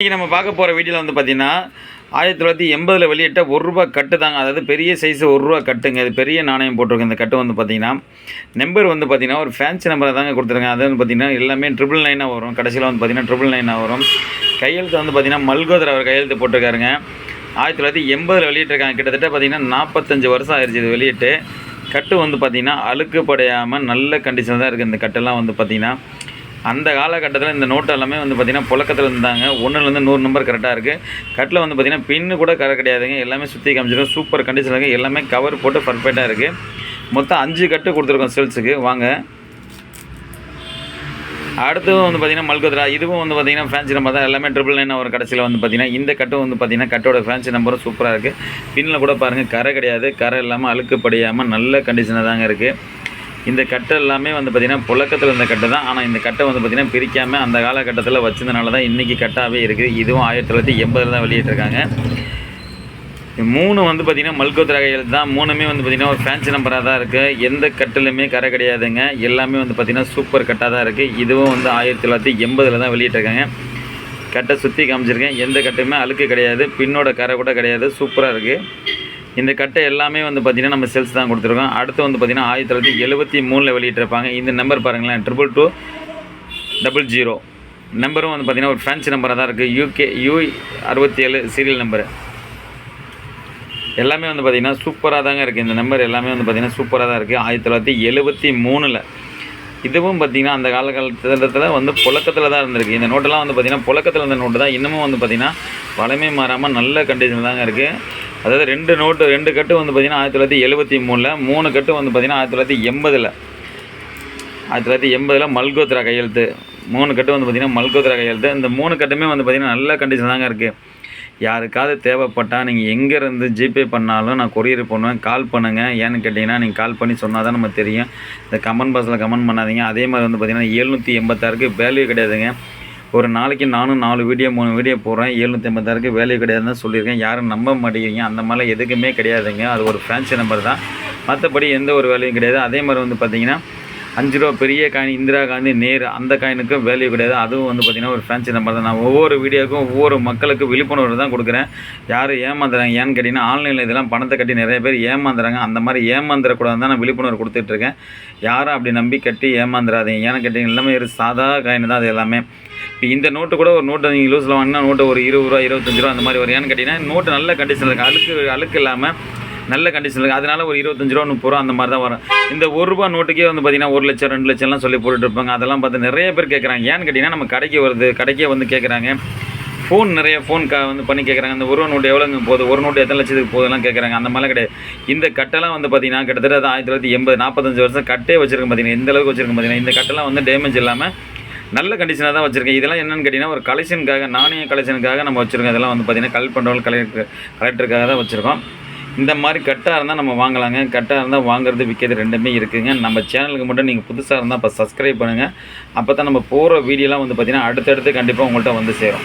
இன்றைக்கி நம்ம பார்க்க போகிற வீடியோவில் வந்து பார்த்தீங்கன்னா ஆயிரத்தி தொள்ளாயிரத்தி எண்பதில் வெளியிட்ட ஒரு ரூபா கட்டு தாங்க. அதாவது பெரிய சைஸ் ஒரு ரூபா கட்டுங்க. அது பெரிய நாணயம் போட்டிருக்கு. இந்த கட்டு வந்து பார்த்தீங்கன்னா நம்பர் வந்து பார்த்தீங்கன்னா ஒரு ஃபேன்சி நம்பரை தாங்க கொடுத்துருங்க அது வந்து பார்த்தீங்கன்னா எல்லாமே ட்ரிபிள் நைனாக வரும். கடைசியில் வந்து பார்த்தீங்கன்னா ட்ரிபிள் நைனாக வரும். கையெழுத்து வந்து பார்த்தீங்கன்னா மல்கோதர் அவர் கையெழுத்து போட்டிருக்காருங்க. ஆயிரத்தி தொள்ளாயிரத்தி எண்பதில் வெளியிட்டிருக்காங்க. கிட்டத்தட்ட பார்த்தீங்கன்னா நாற்பத்தஞ்சு வருஷம் ஆயிடுச்சு இது வெளியிட்டு. கட்டு வந்து பார்த்தீங்கன்னா அழுக்கு படையாமல் நல்ல கண்டிஷனில் தான் இருக்குது இந்த கட்டெல்லாம் வந்து பார்த்தீங்கன்னா அந்த காலகட்டத்தில் இந்த நோட்டு எல்லாமே வந்து பார்த்திங்கன்னா புழக்கத்தில் இருந்தாங்க. ஒன்றுலேருந்து நூறு நம்பர் கரெக்டாக இருக்குது கட்டில் வந்து பார்த்திங்கன்னா பின்னு கூட கரை கிடையாதுங்க. எல்லாமே சுற்றி காமிச்சிடும். சூப்பர் கண்டிஷனில் இருக்குது எல்லாமே கவர் போட்டு பர்ஃபெக்டாக இருக்குது மொத்தம் அஞ்சு கட்டு கொடுத்துருக்கோம் சேல்ஸுக்கு வாங்க. அடுத்தது வந்து பார்த்திங்கன்னா மல்கோத்ரா. இதுவும் வந்து பார்த்திங்கன்னா ஃபேன்சி நம்பர் தான். எல்லாமே ட்ரிபிள் நைன் ஒரு கடைசியில் வந்து பார்த்திங்கன்னா இந்த கட்டும் வந்து பார்த்திங்கன்னா கட்டோட ஃபேன்சி நம்பரும் சூப்பராக இருக்குது பின்னில் கூட பாருங்கள் கரை கிடையாது. கரை இல்லாமல் அழுக்கு படியாமல் நல்ல கண்டிஷனாக தாங்க இருக்குது இந்த கட்டை எல்லாமே வந்து பார்த்திங்கன்னா புழக்கத்தில் இருந்த கட்டை தான். ஆனால் இந்த கட்டை வந்து பார்த்திங்கன்னா பிரிக்காமல் அந்த காலகட்டத்தில் வச்சதுனால தான் இன்றைக்கி கட்டாகவே இருக்குது. இதுவும் ஆயிரத்தி தொள்ளாயிரத்தி எண்பதில் தான் வெளியிட்டிருக்காங்க. மூணு வந்து பார்த்திங்கன்னா மல்கோத்ரா கையெழுத்து தான். மூணுமே வந்து பார்த்திங்கன்னா ஒரு ஃபேன்சி நம்பராக தான் இருக்குது எந்த கட்டிலுமே கரை கிடையாதுங்க. எல்லாமே வந்து பார்த்திங்கன்னா சூப்பர் கட்டாக தான் இருக்குது இதுவும் வந்து ஆயிரத்தி தொள்ளாயிரத்தி எண்பதில் தான் வெளியிட்டிருக்காங்க. கட்டை சுற்றி காமிச்சிருக்கேன். எந்த கட்டுமே அழுக்கு கிடையாது. பின்னோட கரை கூட கிடையாது. சூப்பராக இருக்குது இந்த கட்டை எல்லாமே வந்து பார்த்திங்கன்னா நம்ம செல்ஸ் தான் கொடுத்துருக்கோம். அடுத்து வந்து பார்த்திங்கன்னா ஆயிரத்தி தொள்ளாயிரத்தி எழுபத்தி மூணில் வெளியிட்டிருப்பாங்க. இந்த நம்பர் பாருங்களேன். ட்ரிபிள் டூ டபுள் ஜீரோ நம்பரும் வந்து பார்த்திங்கன்னா ஒரு ஃபேன்சி நம்பராக தான் இருக்குது யூகே யூ அறுபத்தி ஏழு சீரியல் நம்பரு எல்லாமே வந்து பார்த்திங்கன்னா சூப்பராக தாங்க இருக்குது இந்த நம்பர் எல்லாமே வந்து பார்த்திங்கன்னா சூப்பராக தான் இருக்குது ஆயிரத்தி தொள்ளாயிரத்தி எழுபத்தி மூணில். இதுவும் பார்த்திங்கன்னா அந்த காலகட்டத்தில் வந்து புழக்கத்தில் தான் இருந்திருக்கு. இந்த நோட்டெல்லாம் வந்து பார்த்திங்கன்னா புழக்கத்தில் இருந்த நோட்டு தான் இன்னமும் வந்து பார்த்திங்கன்னா பழமை மாறாமல் நல்ல கண்டிஷனில் தாங்க இருக்குது அதாவது ரெண்டு நோட்டு ரெண்டு கட்டு வந்து பார்த்திங்கன்னா ஆயிரத்தி தொள்ளாயிரத்தி எழுபத்தி மூணில் மூணு கட்டு வந்து பார்த்திங்கன்னா ஆயிரத்தி தொள்ளாயிரத்தி எண்பதில். ஆயிரத்தி தொள்ளாயிரத்தி எண்பதில் மல்கோத்ரா கையெழுத்து. மூணு கட்டு வந்து பார்த்திங்கன்னா மல்கோத்ரா கையெழுத்து. இந்த மூணு கட்டுமே வந்து பார்த்திங்கன்னா நல்ல கண்டிஷன் தாங்க இருக்குது யாருக்காவது தேவைப்பட்டால் நீங்கள் எங்கேருந்து ஜிபே பண்ணாலும் நான் கொரியர் பண்ணுவேன் கால் பண்ணுங்கள் ஏன்னு கேட்டிங்கன்னா நீங்கள் கால் பண்ணி சொன்னால் தான் நம்ம தெரியும். இந்த கமெண்ட் பாக்ஸில் கமெண்ட் பண்ணாதீங்க. அதே மாதிரி வந்து பார்த்திங்கன்னா எழுநூற்றி எண்பத்தாறுக்கு வேல்யூ கிடையாதுங்க. ஒரு நாளைக்கு நானும் நாலு வீடியோ மூணு வீடியோ போடுறேன். எழுநூற்றி ஐம்பத்தாறுக்கு வேலையை கிடையாதுன்னு சொல்லியிருக்கேன். யாரும் நம்ப மாட்டேங்கிறீங்க. அந்த மாதிரிலாம் எதுக்குமே கிடையாதுங்க. அது ஒரு ஃபேன்சி நம்பர் தான். மற்றபடி எந்த ஒரு வேலையும் கிடையாது. அதே மாதிரி வந்து பார்த்திங்கன்னா அஞ்சு ரூபா பெரிய காயின் இந்திரா காந்தி நேரு அந்த காயினுக்கும் வேல்யூ கிடையாது. அதுவும் வந்து பார்த்திங்கன்னா ஒரு ஃபேன்சி நம்பர் தான். நான் ஒவ்வொரு வீடியோக்கும் ஒவ்வொரு மக்களுக்கு விழிப்புணர்வு தான் கொடுக்குறேன். யார் ஏமாந்துறாங்க? ஏன்னு கேட்டிங்கன்னா ஆன்லைனில் இதெல்லாம் பணத்தை கட்டி நிறைய பேர் ஏமாந்துறாங்க. அந்த மாதிரி ஏமாந்துடக்கூடாது தான் நான் விழிப்புணர்வு கொடுத்துட்ருக்கேன் யாரும் அப்படி நம்பி கட்டி ஏமாந்துடாதீங்க ஏன்னு கேட்டிங்கன்னா எல்லாமே ஒரு சாதா காயின் தான். அது எல்லாமே. இப்போ இந்த நோட்டு கூட ஒரு நோட்டு நீங்கள் லூஸில் வாங்கினா நோட்டு ஒரு இருபது ரூபா இருபத்தஞ்சு ரூபா அந்த மாதிரி வரும். ஏன்னு கேட்டிங்கன்னா நோட்டு நல்ல கண்டிஷனில் இருக்குது அழுக்கு அழுக்கு இல்லாமல் நல்ல கண்டிஷனில் இருக்குது அதனால ஒரு இருபத்தஞ்சு ரூபா முப்பது ரூபா அந்த மாதிரி தான் வரும். இந்த ஒரு ரூபா நோட்டுக்கே வந்து பார்த்திங்கன்னா ஒரு லட்சம் ரெண்டு லட்சம்லாம் சொல்லி போட்டுட்டு இருப்பாங்க. அதெல்லாம் பார்த்து நிறைய பேர் கேட்குறாங்க ஏன்னு கேட்டிங்கன்னா நம்ம கடைக்கு வருது கடைக்கே வந்து கேட்குறாங்க ஃபோன் நிறைய ஃபோன் க வந்து பண்ணி கேட்குறாங்க அந்த ஒரு நோட்டு எவ்வளோங்க போகுது? ஒரு நோட்டு எத்தனை லட்சத்துக்கு போகுதுலாம் கேட்குறாங்க அந்த மாதிரிலாம் கிடையாது. இந்த கட்டெல்லாம் வந்து பார்த்தீங்கன்னா கிட்டத்தட்ட ஆயிரத்தி தொள்ளாயிரத்தி எண்பது நாற்பத்தஞ்சு வருஷம் கட்டே வச்சிருக்கேன் பார்த்தீங்கன்னா எந்த அளவுக்கு வச்சிருக்கேன் பார்த்தீங்கன்னா இந்த கட்டெல்லாம் வந்து டேமேஜ் இல்லாமல் நல்ல கண்டிஷனாக தான் வச்சுருக்கேன். இதெல்லாம் என்னென்னு கேட்டிங்கன்னா ஒரு கலெக்ஷனுக்காக நாணய கலெக்ஷனுக்காக நம்ம வச்சுருக்கோம். இதெல்லாம் வந்து பார்த்திங்கன்னா கல் பண்ணுறவங்க கலெக்டர் கலெக்டருக்காக தான் வச்சுருக்கோம். இந்த மாதிரி கட்டாக இருந்தால் நம்ம வாங்கலாங்க. கட்டாக இருந்தால் வாங்குறது விற்கிறது ரெண்டுமே இருக்குதுங்க நம்ம சேனலுக்கு மட்டும் நீங்கள் புதுசாக இருந்தால் இப்போ சப்ஸ்கிரைப் பண்ணுங்கள் அப்போ தான் நம்ம போகிற வீடியோலாம் வந்து பார்த்திங்கன்னா அடுத்தடுத்து கண்டிப்பாக உங்கள்கிட்ட வந்து சேரும்.